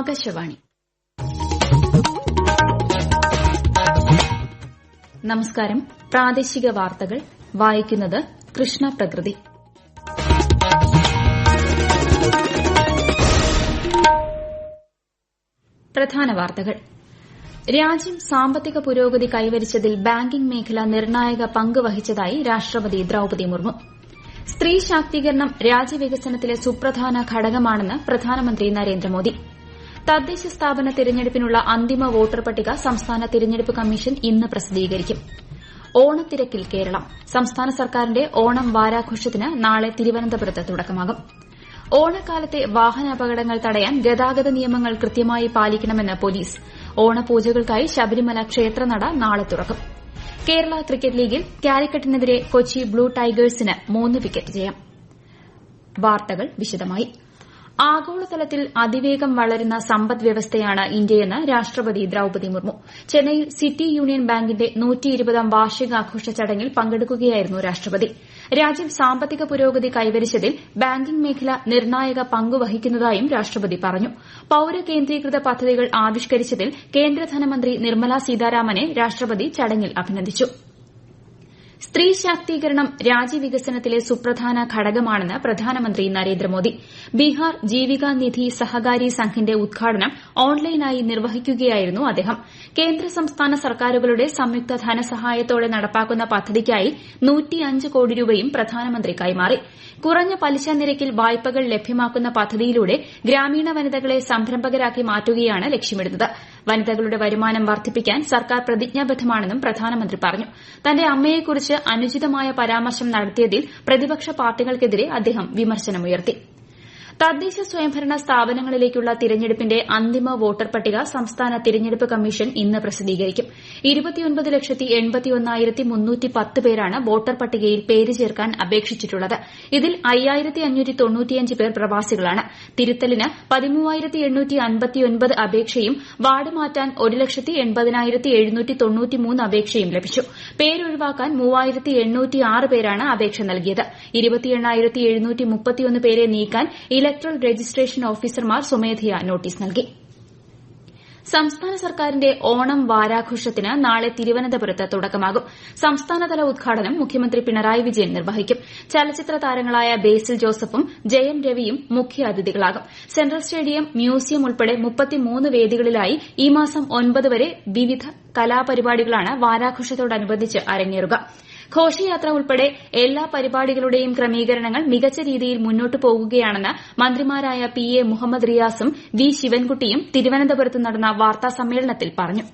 ആകാശവാണി. നമസ്കാരം. പ്രാദേശിക വാർത്തകൾ. വായിക്കുന്നത് കൃഷ്ണ പ്രകൃതി. പ്രധാന വാർത്തകൾ. രാജ്യം സാമ്പത്തിക പുരോഗതി കൈവരിച്ചതിൽ ബാങ്കിംഗ് മേഖല നിർണായക പങ്ക് വഹിച്ചതായി രാഷ്ട്രപതി ദ്രൌപതി മുർമു. സ്ത്രീ ശാക്തീകരണം രാജ്യവികസനത്തിലെ സുപ്രധാന ഘടകമാണെന്ന് പ്രധാനമന്ത്രി നരേന്ദ്രമോദി. തദ്ദേശ സ്ഥാപന തിരഞ്ഞെടുപ്പിനുള്ള അന്തിമ വോട്ടർ പട്ടിക സംസ്ഥാന തിരഞ്ഞെടുപ്പ് കമ്മീഷൻ ഇന്ന് പ്രസിദ്ധീകരിക്കും. ഓണത്തിരക്കിൽ കേരളം. സംസ്ഥാന സർക്കാരിന്റെ ഓണം വാരാഘോഷത്തിന് നാളെ തിരുവനന്തപുരത്ത് തുടക്കമാകും. ഓണക്കാലത്തെ വാഹനാപകടങ്ങൾ തടയാൻ ഗതാഗത നിയമങ്ങൾ കൃത്യമായി പാലിക്കണമെന്ന് പോലീസ്. ഓണപൂജകൾക്കായി ശബരിമല ക്ഷേത്രനട നാളെ തുറക്കും. കേരള ക്രിക്കറ്റ് ലീഗിൽ കാലിക്കറ്റിനെതിരെ കൊച്ചി ബ്ലൂ ടൈഗേഴ്സിന് മൂന്ന് വിക്കറ്റ് ജയം. ആഗോളതലത്തിൽ അതിവേഗം വളരുന്ന സമ്പദ് വ്യവസ്ഥയാണ് ഇന്ത്യയെന്ന് രാഷ്ട്രപതി ദ്രൌപതി മുർമു. ചെന്നൈയിൽ സിറ്റി യൂണിയൻ ബാങ്കിന്റെ വാർഷികാഘോഷ ചടങ്ങിൽ പങ്കെടുക്കുകയായിരുന്നു രാഷ്ട്രപതി. രാജ്യം സാമ്പത്തിക പുരോഗതി കൈവരിച്ചതിൽ ബാങ്കിംഗ് മേഖല നിർണായക പങ്കുവഹിക്കുന്നതായും രാഷ്ട്രപതി പറഞ്ഞു. പൌരകേന്ദ്രീകൃത പദ്ധതികൾ ആവിഷ്കരിച്ചതിൽ കേന്ദ്ര ധനമന്ത്രി നിർമ്മല സീതാരാമനെ രാഷ്ട്രപതി ചടങ്ങിൽ അഭിനന്ദിച്ചു. സ്ത്രീ ശാക്തീകരണം രാജ്യവികസനത്തിലെ സുപ്രധാന ഘടകമാണെന്ന് പ്രധാനമന്ത്രി നരേന്ദ്രമോദി. ബീഹാർ ജീവിക നിധി സഹകാരി സംഘിന്റെ ഉദ്ഘാടനം ഓൺലൈനായി നിർവഹിക്കുകയായിരുന്നു അദ്ദേഹം. കേന്ദ്ര സംസ്ഥാന സർക്കാരുകളുടെ സംയുക്ത ധനസഹായത്തോടെ നടപ്പാക്കുന്ന പദ്ധതിക്കായി കോടി രൂപയും പ്രധാനമന്ത്രി കൈമാറി. കുറഞ്ഞ പലിശ നിരക്കിൽ വായ്പകൾ ലഭ്യമാക്കുന്ന പദ്ധതിയിലൂടെ ഗ്രാമീണ വനിതകളെ സംരംഭകരാക്കി മാറ്റുകയാണ് ലക്ഷ്യമിടുന്നത്. വനിതകളുടെ വരുമാനം വർദ്ധിപ്പിക്കാൻ സർക്കാർ പ്രതിജ്ഞാബദ്ധമാണെന്നും പ്രധാനമന്ത്രി പറഞ്ഞു. തന്റെ അമ്മയെക്കുറിച്ച് അനുചിതമായ പരാമർശം നടത്തിയതിൽ പ്രതിപക്ഷ പാർട്ടികൾക്കെതിരെ അദ്ദേഹം വിമർശനമുയർത്തി. തദ്ദേശ സ്വയംഭരണ സ്ഥാപനങ്ങളിലേക്കുള്ള തിരഞ്ഞെടുപ്പിന്റെ അന്തിമ വോട്ടർ പട്ടിക സംസ്ഥാന തിരഞ്ഞെടുപ്പ് കമ്മീഷൻ ഇന്ന് പ്രസിദ്ധീകരിക്കും. പേരാണ് വോട്ടർ പട്ടികയിൽ പേര് ചേർക്കാൻ അപേക്ഷിച്ചിട്ടുള്ളത്. ഇതിൽ പേർ പ്രവാസികളാണ്. തിരുത്തലിന് അപേക്ഷയും വാർഡ് മാറ്റാൻ അപേക്ഷയും ലഭിച്ചു. പേരൊഴിവാക്കാൻ പേരാണ് അപേക്ഷ നൽകിയത്. പേരെ നീക്കാൻ ഇലക്ട്രൽ രജിസ്ട്രേഷൻ ഓഫീസർമാർ സ്വമേധയാ നോട്ടീസ് നൽകി. സംസ്ഥാന സർക്കാരിന്റെ ഓണം വാരാഘോഷത്തിന് നാളെ തിരുവനന്തപുരത്ത് തുടക്കമാകും. സംസ്ഥാനതല ഉദ്ഘാടനം മുഖ്യമന്ത്രി പിണറായി വിജയൻ നിർവഹിക്കും. ചലച്ചിത്ര താരങ്ങളായ ബേസിൽ ജോസഫും ജയൻ രവിയും മുഖ്യാതിഥികളാകും. സെൻട്രൽ സ്റ്റേഡിയം മ്യൂസിയം ഉൾപ്പെടെ വേദികളിലായി ഈ മാസം ഒൻപത് വരെ വിവിധ കലാപരിപാടികളാണ് വാരാഘോഷത്തോടനുബന്ധിച്ച് അരങ്ങേറുക. ഘോഷയാത്ര ഉൾപ്പെടെ എല്ലാ പരിപാടികളുടെയും ക്രമീകരണങ്ങൾ മികച്ച രീതിയിൽ മുന്നോട്ടു പോകുകയാണെന്ന് മന്ത്രിമാരായ പി എ മുഹമ്മദ് റിയാസും വി ശിവൻകുട്ടിയും തിരുവനന്തപുരത്ത് നടന്ന വാർത്താസമ്മേളനത്തിൽ പറഞ്ഞു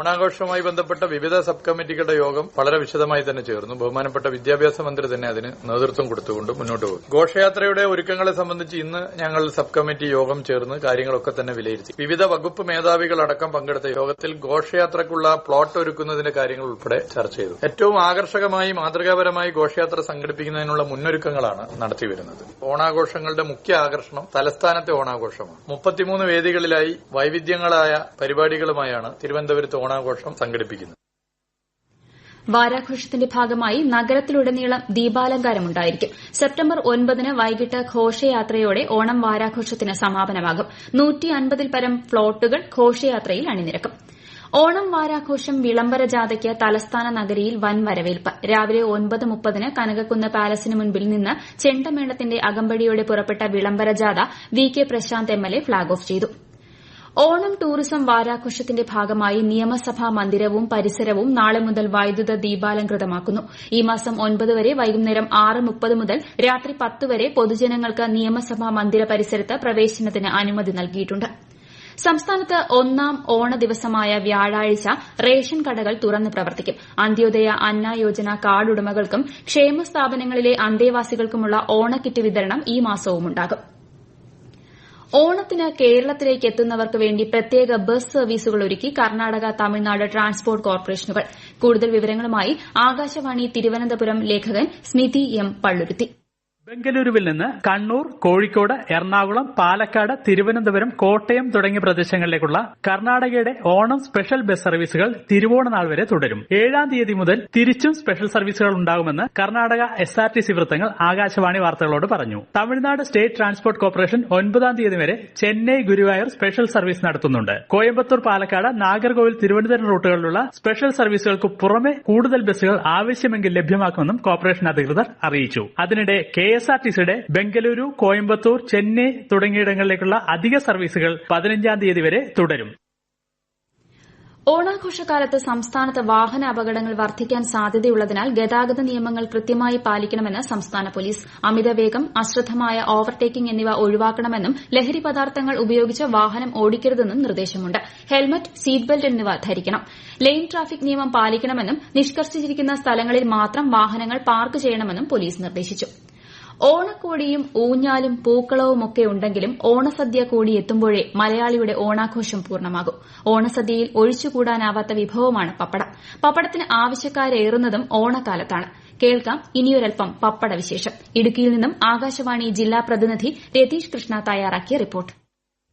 ഓണാഘോഷവുമായി ബന്ധപ്പെട്ട വിവിധ സബ് കമ്മിറ്റികളുടെ യോഗം വളരെ വിശദമായി തന്നെ ചേർന്നു. ബഹുമാനപ്പെട്ട വിദ്യാഭ്യാസ മന്ത്രി തന്നെ അതിന് നേതൃത്വം കൊടുത്തുകൊണ്ട് മുന്നോട്ട് പോകും. ഘോഷയാത്രയുടെ ഒരുക്കങ്ങളെ സംബന്ധിച്ച് ഇന്ന് ഞങ്ങൾ സബ് കമ്മിറ്റി യോഗം ചേർന്ന് കാര്യങ്ങളൊക്കെ തന്നെ വിലയിരുത്തി. വിവിധ വകുപ്പ് മേധാവികളടക്കം പങ്കെടുത്ത യോഗത്തിൽ ഘോഷയാത്രക്കുള്ള പ്ലോട്ട് ഒരുക്കുന്നതിന്റെ കാര്യങ്ങൾ ഉൾപ്പെടെ ചർച്ച ചെയ്തു. ഏറ്റവും ആകർഷകമായി മാതൃകാപരമായി ഘോഷയാത്ര സംഘടിപ്പിക്കുന്നതിനുള്ള മുന്നൊരുക്കങ്ങളാണ് നടത്തിവരുന്നത് ഓണാഘോഷങ്ങളുടെ മുഖ്യ ആകർഷണം തലസ്ഥാനത്തെ ഓണാഘോഷമാണ്. മുപ്പത്തിമൂന്ന് വേദികളിലായി വൈവിധ്യങ്ങളായ പരിപാടികളുമായാണ് തിരുവനന്തപുരത്ത് ഓണാഘോഷം സംഘടിപ്പിക്കുന്നത് വാരാഘോഷത്തിന്റെ ഭാഗമായി നഗരത്തിലുടനീളം ദീപാലങ്കാരമുണ്ടായിരിക്കും. സെപ്റ്റംബർ ഒൻപതിന് വൈകിട്ട് ഘോഷയാത്രയോടെ ഓണം വാരാഘോഷത്തിന് സമാപനമാകും. പരം ഫ്ളോട്ടുകൾ ഘോഷയാത്രയിൽ അണിനിരക്കും. ഓണം വാരാഘോഷം വിളംബര ജാഥയ്ക്ക് തലസ്ഥാന നഗരിയിൽ വൻ വരവേൽപ്പ്. രാവിലെ ഒൻപത് മുപ്പതിന് കനകക്കുന്ന് പാലസിന് മുൻപിൽ നിന്ന് ചെണ്ടമേളത്തിന്റെ അകമ്പടിയോടെ പുറപ്പെട്ട വിളംബര ജാഥ V K Prashanth M L A flag off ചെയ്തു. ഓണം ടൂറിസം വാരാഘോഷത്തിന്റെ ഭാഗമായി നിയമസഭാ മന്ദിരവും പരിസരവും നാളെ മുതൽ വൈദ്യുത ദീപാലംകൃതമാക്കുന്നു. ഈ മാസം ഒൻപത് വരെ വൈകുന്നേരം ആറ് മുപ്പത് മുതൽ രാത്രി പത്ത് വരെ പൊതുജനങ്ങൾക്ക് നിയമസഭാ മന്ദിര പരിസരത്ത് പ്രവേശനത്തിന് അനുമതി നൽകിയിട്ടുണ്ട്. സംസ്ഥാനത്ത് ഒന്നാം ഓണ ദിവസമായ വ്യാഴാഴ്ച റേഷൻ കടകൾ തുറന്ന് പ്രവർത്തിക്കും. അന്ത്യോദയ അന്ന യോജന കാർഡുടമകൾക്കും ക്ഷേമ സ്ഥാപനങ്ങളിലെ അന്തേവാസികൾക്കുമുള്ള ഓണക്കിറ്റ് വിതരണം ഈ മാസവും ഉണ്ടാകും ഓണത്തിന് കേരളത്തിലേക്ക് എത്തുന്നവർക്ക് വേണ്ടി പ്രത്യേക ബസ് സർവീസുകൾ ഒരുക്കി കർണാടക തമിഴ്നാട് ട്രാൻസ്പോർട്ട് കോർപ്പറേഷനുകൾ. കൂടുതൽ വിവരങ്ങളുമായി ആകാശവാണി തിരുവനന്തപുരം ലേഖകൻ സ്മിതി എം പള്ളുരുത്തി. ബംഗളൂരുവിൽ നിന്ന് കണ്ണൂർ കോഴിക്കോട് എറണാകുളം പാലക്കാട് തിരുവനന്തപുരം കോട്ടയം തുടങ്ങിയ പ്രദേശങ്ങളിലേക്കുള്ള കർണാടകയുടെ ഓണം സ്പെഷ്യൽ ബസ് സർവീസുകൾ തിരുവോണനാൾ വരെ തുടരും. ഏഴാം തീയതി മുതൽ തിരിച്ചും സ്പെഷ്യൽ സർവീസുകൾ ഉണ്ടാകുമെന്ന് Karnataka S R T C വൃത്തങ്ങൾ ആകാശവാണി വാർത്തകളോട് പറഞ്ഞു. തമിഴ്നാട് സ്റ്റേറ്റ് ട്രാൻസ്പോർട്ട് കോർപ്പറേഷൻ ഒൻപതാം തീയതി വരെ ചെന്നൈ ഗുരുവായൂർ സ്പെഷ്യൽ സർവീസ് നടത്തുന്നുണ്ട്. കോയമ്പത്തൂർ പാലക്കാട് നാഗർകോവിൽ തിരുവനന്തപുരം റൂട്ടുകളിലുള്ള സ്പെഷ്യൽ സർവീസുകൾക്ക് പുറമെ കൂടുതൽ ബസ്സുകൾ ആവശ്യമെങ്കിൽ ലഭ്യമാക്കുമെന്നും കോർപ്പറേഷൻ അധികൃതർ അറിയിച്ചു. അതിനിടെ കെ എസ് ആർ ടി സിയുടെ ബംഗളൂരു കോയമ്പത്തൂർ ചെന്നൈ തുടങ്ങിയിടങ്ങളിലേക്കുള്ള അധിക സർവീസുകൾ പതിനഞ്ചാം തീയതി വരെ തുടരും. ഓണാഘോഷകാലത്ത് സംസ്ഥാനത്ത് വാഹന അപകടങ്ങൾ വർദ്ധിക്കാൻ സാധ്യതയുള്ളതിനാൽ ഗതാഗത നിയമങ്ങൾ കൃത്യമായി പാലിക്കണമെന്ന് സംസ്ഥാന പോലീസ്. അമിതവേഗം അശ്രദ്ധമായ ഓവർടേക്കിംഗ് എന്നിവ ഒഴിവാക്കണമെന്നും ലഹരി പദാർത്ഥങ്ങൾ ഉപയോഗിച്ച് വാഹനം ഓടിക്കരുതെന്നും നിർദ്ദേശമുണ്ട്. ഹെൽമറ്റ് സീറ്റ് ബെൽറ്റ് എന്നിവ ധരിക്കണം. ലെയിൻ ട്രാഫിക് നിയമം പാലിക്കണമെന്നും നിഷ്കർഷിച്ചിരിക്കുന്ന സ്ഥലങ്ങളിൽ മാത്രം വാഹനങ്ങൾ പാർക്ക് ചെയ്യണമെന്നും പോലീസ് നിർദ്ദേശിച്ചു. ഓണക്കോടിയും ഊഞ്ഞാലും പൂക്കളവുമൊക്കെ ഉണ്ടെങ്കിലും ഓണസദ്യ കൂടി എത്തുമ്പോഴേ മലയാളിയുടെ ഓണാഘോഷം പൂർണമാകും. ഓണസദ്യയിൽ ഒഴിച്ചുകൂടാനാവാത്ത വിഭവമാണ് പപ്പടം. പപ്പടത്തിന് ആവശ്യക്കാരേറുന്നതും ഓണക്കാലത്താണ്. കേൾക്കാം ഇനിയൊരൽപ്പം പപ്പട വിശേഷം ഇടുക്കിയിൽ നിന്നും ആകാശവാണി ജില്ലാ പ്രതിനിധി രതീഷ് കൃഷ്ണ തയ്യാറാക്കിയ റിപ്പോർട്ട്.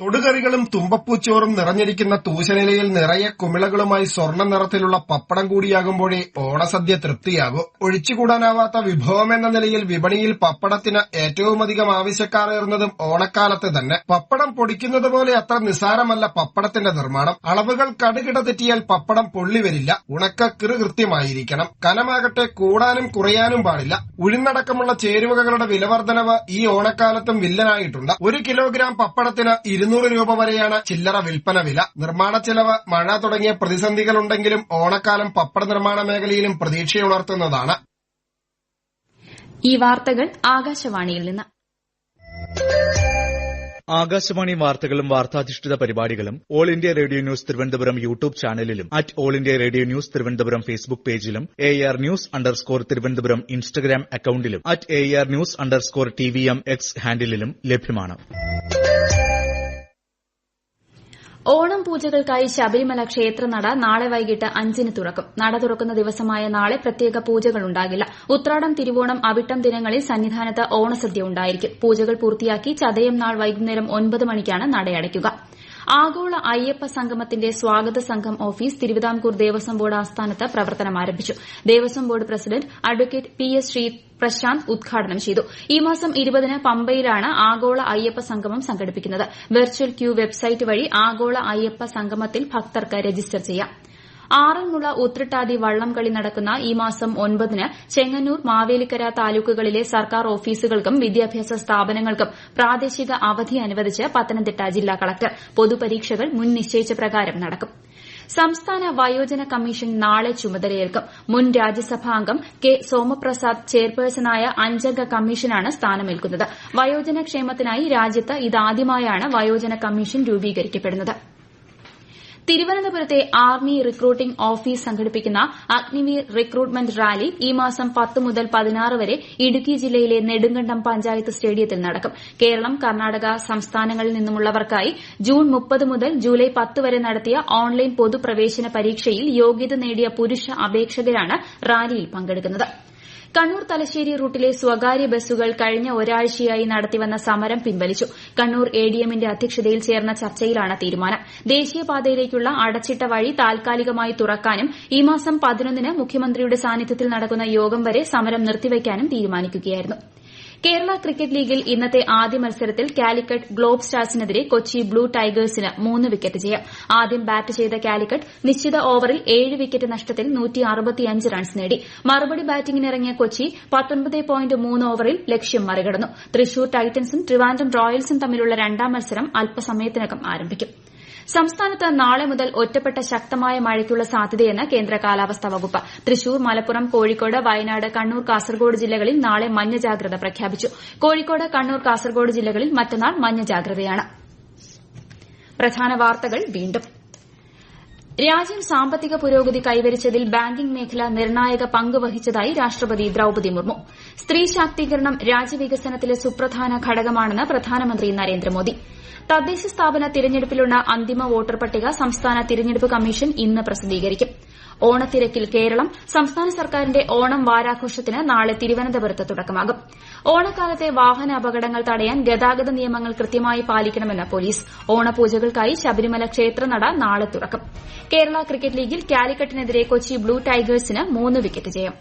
തൊടുകറികളും തുമ്പപ്പൂച്ചോറും നിറഞ്ഞിരിക്കുന്ന തൂശനിലയിൽ നിറയെ കുമിളകളുമായി സ്വർണ നിറത്തിലുള്ള പപ്പടം കൂടിയാകുമ്പോഴേ ഓണസദ്യ തൃപ്തിയാകൂ. ഒഴിച്ചുകൂടാനാവാത്ത വിഭവം എന്ന നിലയിൽ വിപണിയിൽ പപ്പടത്തിന് ഏറ്റവുമധികം ആവശ്യക്കാരേറുന്നതും ഓണക്കാലത്ത് തന്നെ. പപ്പടം പൊടിക്കുന്നത് പോലെ അത്ര നിസാരമല്ല പപ്പടത്തിന്റെ നിർമ്മാണം. അളവുകൾ കടുകിട തെറ്റിയാൽ പപ്പടം പൊള്ളിവരില്ല ഉണക്ക കൃത്യമായിരിക്കണം. കനമാകട്ടെ കൂടാനും കുറയാനും പാടില്ല. ഉഴുന്നടക്കമുള്ള ചേരുവകളുടെ വിലവർദ്ധനവ് ഈ ഓണക്കാലത്തും വില്ലനായിട്ടുണ്ട്. ഒരു കിലോഗ്രാം പപ്പടത്തിന് ഇരുന്നൂറ് രൂപ വരെയാണ് ചില്ലറ വിൽപ്പന വില. നിർമ്മാണ ചെലവ് മഴ തുടങ്ങിയ പ്രതിസന്ധികളുണ്ടെങ്കിലും ഓണക്കാലം പപ്പട നിർമ്മാണ മേഖലയിലും പ്രതീക്ഷയുണർത്തുന്നതാണ് ഈ വാർത്തകൾ ആകാശവാണിയിൽ നിന്ന്. ആകാശവാണി വാർത്തകളും വാർത്താധിഷ്ഠിത പരിപാടികളും all India radio news Thiruvananthapuram YouTube ചാനലിലും at all India radio news Thiruvananthapuram Facebook പേജിലും A R news underscore Thiruvananthapuram Instagram അക്കൌണ്ടിലും at A R news underscore T V M X ഹാൻഡിലും ലഭ്യമാണ്. ഓണം പൂജകൾക്കായി ശബരിമല ക്ഷേത്രനട നാളെ വൈകിട്ട് അഞ്ചിന് തുറക്കും. നട തുറക്കുന്ന ദിവസമായ നാളെ പ്രത്യേക പൂജകൾ ഉണ്ടാകില്ല. ഉത്രാടം തിരുവോണം അവിട്ടം ദിനങ്ങളിൽ സന്നിധാനത്ത് ഓണസദ്യ ഉണ്ടായിരിക്കും. പൂജകൾ പൂർത്തിയാക്കി ചതയം നാൾ വൈകുന്നേരം ഒൻപത് മണിക്കാണ് നടയടയ്ക്കുക. ആഗോള അയ്യപ്പ സംഗമത്തിന്റെ സ്വാഗത സംഘം ഓഫീസ് തിരുവിതാംകൂർ ദേവസ്വം ബോർഡ് ആസ്ഥാനത്ത് പ്രവർത്തനം ആരംഭിച്ചു. Devaswom board president advocate P S Shri Prashanth ഉദ്ഘാടനം ചെയ്തു. ഈ മാസം ഇരുപതിന് പമ്പയിലാണ് ആഗോള അയ്യപ്പ സംഗമം സംഘടിപ്പിക്കുന്നത്. വെർച്വൽ ക്യൂ വെബ്സൈറ്റ് വഴി ആഗോള അയ്യപ്പ സംഗമത്തിൽ ഭക്തർക്ക് രജിസ്റ്റർ ചെയ്യാം. ആറന്മുള ഉത്രട്ടാതി വള്ളംകളി നടക്കുന്ന ഈ മാസം ഒൻപതിന് ചെങ്ങന്നൂർ മാവേലിക്കര താലൂക്കുകളിലെ സർക്കാർ ഓഫീസുകൾക്കും വിദ്യാഭ്യാസ സ്ഥാപനങ്ങൾക്കും പ്രാദേശിക അവധി അനുവദിച്ച് പത്തനംതിട്ട ജില്ലാ കളക്ടർ. പൊതുപരീക്ഷകൾ മുൻ നിശ്ചയിച്ച പ്രകാരം നടക്കും. സംസ്ഥാന വയോജന കമ്മീഷൻ നാളെ ചുമതലയേൽക്കും. മുൻ രാജ്യസഭാ അംഗം കെ സോമപ്രസാദ് ചെയർപേഴ്സണായ അഞ്ചംഗ കമ്മീഷനാണ് സ്ഥാനമേൽക്കുന്നത്. വയോജന ക്ഷേമത്തിനായി രാജ്യത്ത് ഇതാദ്യമായാണ് വയോജന കമ്മീഷൻ രൂപീകരിക്കപ്പെടുന്നത്. തിരുവനന്തപുരത്തെ ആർമി റിക്രൂട്ടിംഗ് ഓഫീസ് സംഘടിപ്പിക്കുന്ന അഗ്നിവീർ റിക്രൂട്ട്മെന്റ് റാലി ഈ മാസം പത്ത് മുതൽ പതിനാറ് വരെ ഇടുക്കി ജില്ലയിലെ നെടുങ്കണ്ടം പഞ്ചായത്ത് സ്റ്റേഡിയത്തിൽ നടക്കും. കേരളം കർണാടക സംസ്ഥാനങ്ങളിൽ നിന്നുമുള്ളവർക്കായി ജൂൺ മുപ്പത് മുതൽ ജൂലൈ പത്ത് വരെ നടത്തിയ ഓൺലൈൻ പൊതുപ്രവേശന പരീക്ഷയിൽ യോഗ്യത നേടിയ പുരുഷ അപേക്ഷകരാണ് റാലിയിൽ പങ്കെടുക്കുന്നത്. കണ്ണൂർ തലശ്ശേരി റൂട്ടിലെ സ്വകാര്യ ബസ്സുകൾ കഴിഞ്ഞ ഒരാഴ്ചയായി നടത്തിവന്ന സമരം പിൻവലിച്ചു. കണ്ണൂർ എഡിഎമ്മിന്റെ അധ്യക്ഷതയിൽ ചേർന്ന ചർച്ചയിലാണ് തീരുമാനം. ദേശീയപാതയിലേക്കുള്ള അടച്ചിട്ട വഴി താൽക്കാലികമായി തുറക്കാനും ഈ മാസം പതിനൊന്നിന് മുഖ്യമന്ത്രിയുടെ സാന്നിധ്യത്തിൽ നടക്കുന്ന യോഗം വരെ സമരം നിർത്തിവയ്ക്കാനും തീരുമാനിക്കുകയായിരുന്നു. കേരള ക്രിക്കറ്റ് ലീഗിൽ ഇന്നത്തെ ആദ്യ മത്സരത്തിൽ കാലിക്കറ്റ് ഗ്ലോബ് സ്റ്റാർസിനെതിരെ കൊച്ചി ബ്ലൂ ടൈഗേഴ്സിന് മൂന്ന് വിക്കറ്റ് ജയം. ആദ്യം ബാറ്റ് ചെയ്ത കാലിക്കറ്റ് നിശ്ചിത ഓവറിൽ ഏഴ് വിക്കറ്റ് നഷ്ടത്തിൽ റൺസ് നേടി. മറുപടി ബാറ്റിംഗിനിറങ്ങിയ കൊച്ചി ഓവറിൽ ലക്ഷ്യം മറികടന്നു. തൃശൂർ ടൈറ്റൻസും ട്രിവാൻഡ്രം റോയൽസും തമ്മിലുള്ള രണ്ടാം മത്സരം അല്പസമയത്തിനകം ആരംഭിക്കും. സംസ്ഥാനത്ത് നാളെ മുതൽ ഒറ്റപ്പെട്ട ശക്തമായ മഴയ്ക്കുള്ള സാധ്യതയെന്ന് കേന്ദ്ര കാലാവസ്ഥാ വകുപ്പ്. തൃശൂർ മലപ്പുറം കോഴിക്കോട് വയനാട് കണ്ണൂർ കാസർഗോഡ് ജില്ലകളിൽ നാളെ മഞ്ഞ ജാഗ്രത പ്രഖ്യാപിച്ചു. കോഴിക്കോട് കണ്ണൂർ കാസർഗോഡ് ജില്ലകളിൽ മറ്റന്നാൾ മഞ്ഞ ജാഗ്രതയാണ്. രാജ്യം സാമ്പത്തിക പുരോഗതി കൈവരിച്ചതിൽ ബാങ്കിംഗ് മേഖല നിർണായക പങ്ക് വഹിച്ചതായി രാഷ്ട്രപതി ദ്രൌപതി മുർമു. സ്ത്രീ ശാക്തീകരണം രാജ്യവികസനത്തിലെ സുപ്രധാന ഘടകമാണെന്ന് പ്രധാനമന്ത്രി നരേന്ദ്രമോദി. തദ്ദേശ സ്ഥാപന തിരഞ്ഞെടുപ്പിലുള്ള അന്തിമ വോട്ടർ പട്ടിക സംസ്ഥാന തിരഞ്ഞെടുപ്പ് കമ്മീഷൻ ഇന്ന് പ്രസിദ്ധീകരിക്കും. ഓണത്തിരക്കിൽ കേരളം സംസ്ഥാന സർക്കാരിന്റെ ഓണം വാരാഘോഷത്തിന് നാളെ തിരുവനന്തപുരത്ത് തുടക്കമാകും. ഓണക്കാലത്തെ വാഹന അപകടങ്ങൾ തടയാൻ ഗതാഗത നിയമങ്ങൾ കൃത്യമായി പാലിക്കണമെന്ന് പോലീസ്. ഓണപൂജകൾക്കായി ശബരിമല ക്ഷേത്രനട നാളെ തുറക്കും. കേരള ക്രിക്കറ്റ് ലീഗിൽ കാലിക്കറ്റിനെതിരെ കൊച്ചി ബ്ലൂ ടൈഗേഴ്സിന് മൂന്ന് വിക്കറ്റ് ജയം.